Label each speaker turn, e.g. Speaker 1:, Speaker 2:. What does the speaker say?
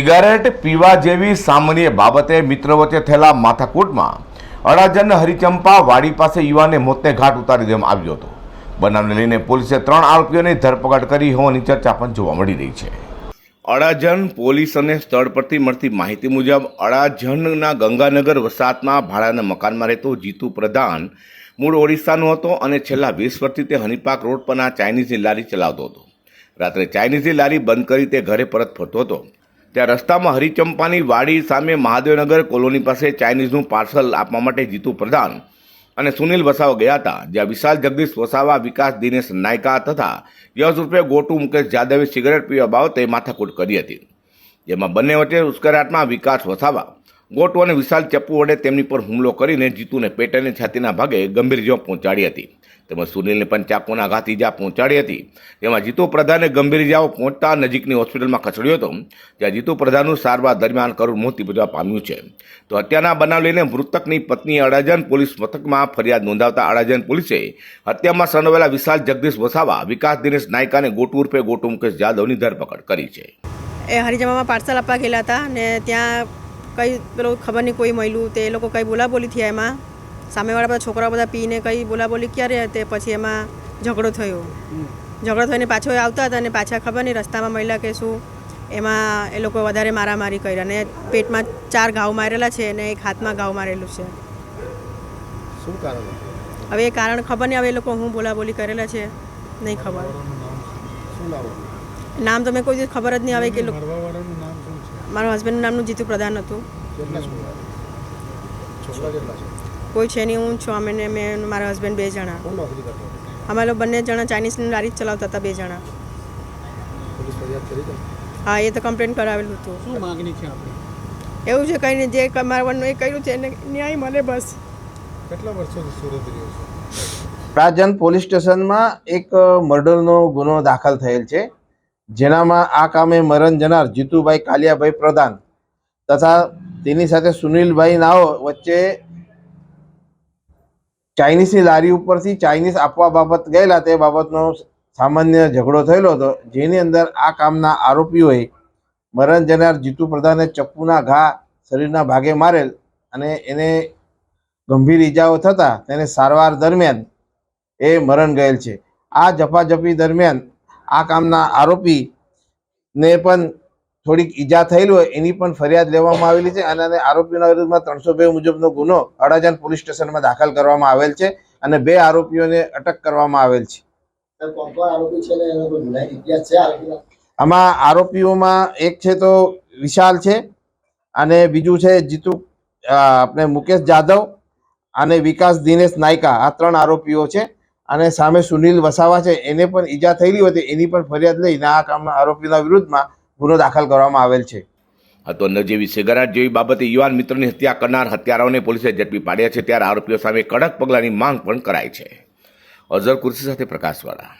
Speaker 1: Cigarette પીવા જેવી સામાન્ય બાબતે મિત્ર વચ્ચે થયેલા માથાકૂટમાં અડાજન હરિચંપા વાડી પાસે યુવાને મોતને ઘાટ ઉતારી દેવામાં આવ્યો હતો. બનાવને લઈને પોલીસે ત્રણ આરોપીઓની ધરપકડ કરી હોવાની ચર્ચા પણ જોવા મળી રહી છે. અડાજણ પોલીસ અને સ્થળ પરથી મળતી માહિતી મુજબ અડાજણના ગંગાનગર વસાહતમાં ભાડાના મકાનમાં રહેતો જીતુ પ્રધાન મૂળ ઓડિશાનો હતો અને છેલ્લા વીસ વર્ષથી તે હનીપાક રોડ પરના ચાઇનીઝની લારી ચલાવતો હતો. રાત્રે ચાઇનીઝની લારી બંધ કરી તે ઘરે પરત ફરતો હતો. ત્યાં રસ્તામાં હરિચંપાની વાડી સામે મહાદેવનગર કોલોની પાસે ચાઇનીઝનું પાર્સલ આપવા માટે જીતુ પ્રધાન અને સુનિલ વસાવા ગયા હતા, જ્યાં વિશાલ જગદીશ વસાવા, વિકાસ દિનેશ નાયકા તથા યશ રૂપે ગોટુ મુકેશ જાદવે સિગરેટ પીવા બાબતે માથાકૂટ કરી હતી. જેમાં બંને વચ્ચે ઉશ્કેરાટમાં વિકાસ વસાવા ગોટુ અને વિશાલ ચપ્પુ વડે તેમની પર હુમલો કરીને જીતુને પેટ છાતીના ભાગે ગંભીર ઇજા પહોંચાડી હતી. તેમજ સુનિલને પણ ચાકુના ઘાત ઇજા પહોંચાડી હતી. તેમાં જીતુ પ્રધાને ગંભીર ઇજાઓ પહોંચતા નજીકની હોસ્પિટલમાં ખસેડ્યો હતો. જ્યાં જીતુ પ્રધાનનું સારવાર દરમિયાન કરુણ મોત નિપજવા પામ્યું છે. તો હત્યાના બનાવ લઈને મૃતકની પત્ની અડાજન પોલીસ મથકમાં ફરિયાદ નોંધાવતા અડાજન પોલીસે હત્યામાં સંડોવેલા વિશાલ જગદીશ વસાવા, વિકાસ દિનેશ નાયકાને ગોટુ ઉર્ફે ગોટુ મુકેશ જાદવની ધરપકડ કરી છે.
Speaker 2: એ હરિજમામાં પાર્સલ આપવા ગયેલા હતા ને ત્યાં કંઈ પેલું ખબર નહીં કોઈ મળ્યું તે એ લોકો કંઈ બોલાબોલી થયા એમાં? સામેવાળા બધા છોકરાઓ બધા પીને કંઈ બોલાબોલી ક્યારે તે પછી એમાં ઝઘડો થયો. ઝઘડો થઈને પાછો આવતા હતા અને પાછા ખબર નહીં રસ્તામાં મળ્યા કે શું. એમાં એ લોકો વધારે મારામારી કરી અને પેટમાં ચાર ઘાવ મારેલા છે અને એક હાથમાં ઘાવ મારેલું છે.
Speaker 3: શું કારણ?
Speaker 2: હવે એ કારણ ખબર નહીં હવે એ લોકો હું બોલાબોલી કરેલા છે નહીં ખબર.
Speaker 3: નામ?
Speaker 2: તો મેં કોઈ દિવસ ખબર જ નહીં આવે કે લોકો
Speaker 3: મરવાવાળાનું નામ શું છે
Speaker 2: મારા હસબન્ડનું નામનું જીતુ પ્રધાન હતું. કોઈ છે નહીં હું છું. અમે ને મેં મારા હસબન્ડ બે જણા? અમે લોકો બંને જણા ચાઇનીઝની લારી જ ચલાવતા હતા બે જણા.
Speaker 3: પોલીસ ફરિયાદ કરી છે
Speaker 2: હા એ તો કમ્પ્લેન કરાવેલું હતું.
Speaker 3: શું માગણી છે આપણી?
Speaker 2: એવું છે કંઈ નહીં જે કમાવાનું એ કર્યું છે એને ન્યાય મળે બસ.
Speaker 3: કેટલા વર્ષોથી સુરત રહ્યો છે?
Speaker 4: પ્રાજન પોલીસ સ્ટેશનમાં એક મર્ડરનો ગુનો દાખલ થયેલ છે. જેનામાં આ કામે મરણ જનાર જીતુભાઈ કાલિયાભાઈ પ્રધાન તથા તેની સાથે સુનિલભાઈ નાઓ વચ્ચે ચાઇનીઝની લારી ઉપરથી ચાઇનીઝ આપવા બાબત ગયેલા તે બાબતનો સામાન્ય ઝઘડો થયેલો હતો. જેની અંદર આ કામના આરોપીઓએ મરણ જનાર જીતુ પ્રધાને ચપ્પુના ઘા શરીરના ભાગે મારેલ અને એને ગંભીર ઈજાઓ થતાં તેને સારવાર દરમિયાન એ મરણ ગયેલ છે. આ ઝપાઝપી દરમિયાન આ કામના આરોપીને પણ થોડીક ઈજા થયેલી હોય એની પણ ફરિયાદ લેવામાં આવેલી છે અને આરોપીના વિરુદ્ધમાં ત્રણસો બે મુજબનો ગુનો અડાજણ પોલીસ સ્ટેશનમાં દાખલ કરવામાં આવેલ છે અને બે આરોપીઓને અટક કરવામાં આવેલ છે. આમાં આરોપીઓમાં એક છે તો વિશાલ છે અને બીજું છે જીતુ આપણે મુકેશ જાદવ અને વિકાસ દિનેશ નાયકા. આ ત્રણ આરોપીઓ છે. અને સામે સુનિલ વસાવા છે, એને પણ ઈજા થયેલી હતી એની પણ ફરિયાદ લઈને આ કામના આરોપીના વિરુદ્ધમાં ગુનો દાખલ કરવામાં આવેલ છે.
Speaker 1: આ તો ન જેવી સિગારેટ જેવી બાબતે યુવાન મિત્રની હત્યા કરનાર હત્યારાઓને પોલીસે ઝડપી પાડ્યા છે, ત્યારે આરોપીઓ સામે કડક પગલાંની માંગ પણ કરાઈ છે. અઝર કુર્સી સાથે પ્રકાશવાળા.